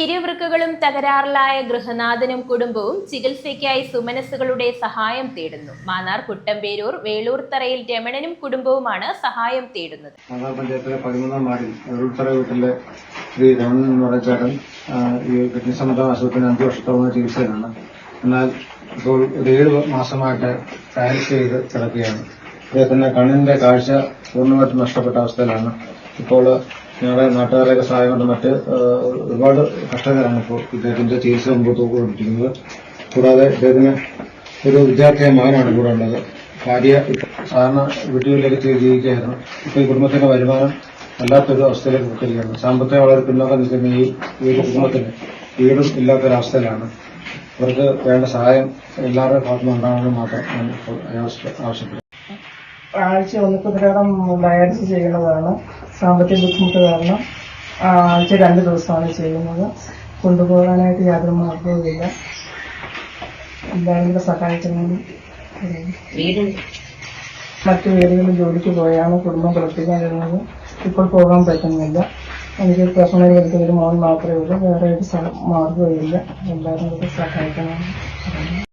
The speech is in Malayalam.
ഇരുവൃക്കകളും തകരാറിലായ ഗൃഹനാഥനും കുടുംബവും ചികിത്സയ്ക്കായി സുമനസ്സുകളുടെ സഹായം തേടുന്നു. മാന്നാർ കുട്ടമ്പേരൂർ വേളൂർത്തറയിൽ രമണനും കുടുംബവുമാണ് സഹായം തേടുന്നത്. പഞ്ചായത്തിലെ പതിമൂന്നാം വാർഡിൽ ഉൾത്തറ വീട്ടിലെ ശ്രീ രമണൻ എന്ന് പറയുന്ന ഈ കിഡ്നി സംബന്ധ അസുഖത്തിന് അഞ്ച് വർഷത്തോളം ചികിത്സയിലാണ്. എന്നാൽ ഇപ്പോൾ ഒരു ഏഴ് മാസമായിട്ട് ഡയാലിസ് ചെയ്ത് കിടക്കുകയാണ്. അദ്ദേഹത്തിന്റെ കണ്ണിന്റെ കാഴ്ച പൂർണമായിട്ടും നഷ്ടപ്പെട്ട അവസ്ഥയിലാണ്. ഇപ്പോൾ ഞങ്ങളുടെ നാട്ടുകാരുടെയൊക്കെ സഹായം കൊണ്ട് മറ്റ് ഒരുപാട് കഷ്ടകരമാണ് ഇപ്പോൾ ഇദ്ദേഹത്തിന്റെ ചികിത്സ മുമ്പോട്ട് കൊണ്ടിരിക്കുന്നത് കൂടാതെ ഇദ്ദേഹത്തിന് ഒരു വിദ്യാർത്ഥിയായ മകനാണ് കൂടെ ഉള്ളത്. ഭാര്യ സാധാരണ വീട്ടുകളിലേക്ക് ജീവിക്കുകയായിരുന്നു. ഇപ്പൊ ഈ കുടുംബത്തിന്റെ വരുമാനം വല്ലാത്തൊരു അവസ്ഥയിലേക്ക് എത്തിയിരിക്കുകയാണ് സാമ്പത്തികം വളരെ പിന്നോക്കം നിൽക്കുന്ന ഈ ഈ കുടുംബത്തിന് വീടും ഇല്ലാത്തൊരവസ്ഥയിലാണ്. അവർക്ക് വേണ്ട സഹായം എല്ലാവരുടെയും ഭാഗത്തുനിന്ന് ഉണ്ടാകണമെന്ന് മാത്രം ഞാൻ ആവശ്യപ്പെടുന്നു. ആഴ്ച ഒന്നിപ്പത്തിലേറെ ഡയാലിസിസ് ചെയ്യുന്നതാണ് സാമ്പത്തിക ബുദ്ധിമുട്ട് കാരണം ആഴ്ച രണ്ട് ദിവസമാണ് ചെയ്യുന്നത്. കൊണ്ടുപോകാനായിട്ട് യാതൊരു മാർഗവുമില്ല എല്ലാവരും സഹായിക്കണമെന്ന്. മറ്റു വീടുകളിൽ ജോലിക്ക് പോയാണ് കുടുംബം പ്രവർത്തിക്കാൻ വരുന്നത് ഇപ്പോൾ പോകാൻ പറ്റുന്നില്ല. എനിക്ക് പേഴ്സണൽ ഹെൽത്ത് ഒരു മോൻ മാത്രമേ ഉള്ളൂ. വേറെ ഒരു ഇല്ല. എല്ലാവരും കൂടെ സഹായിക്കണമെന്ന്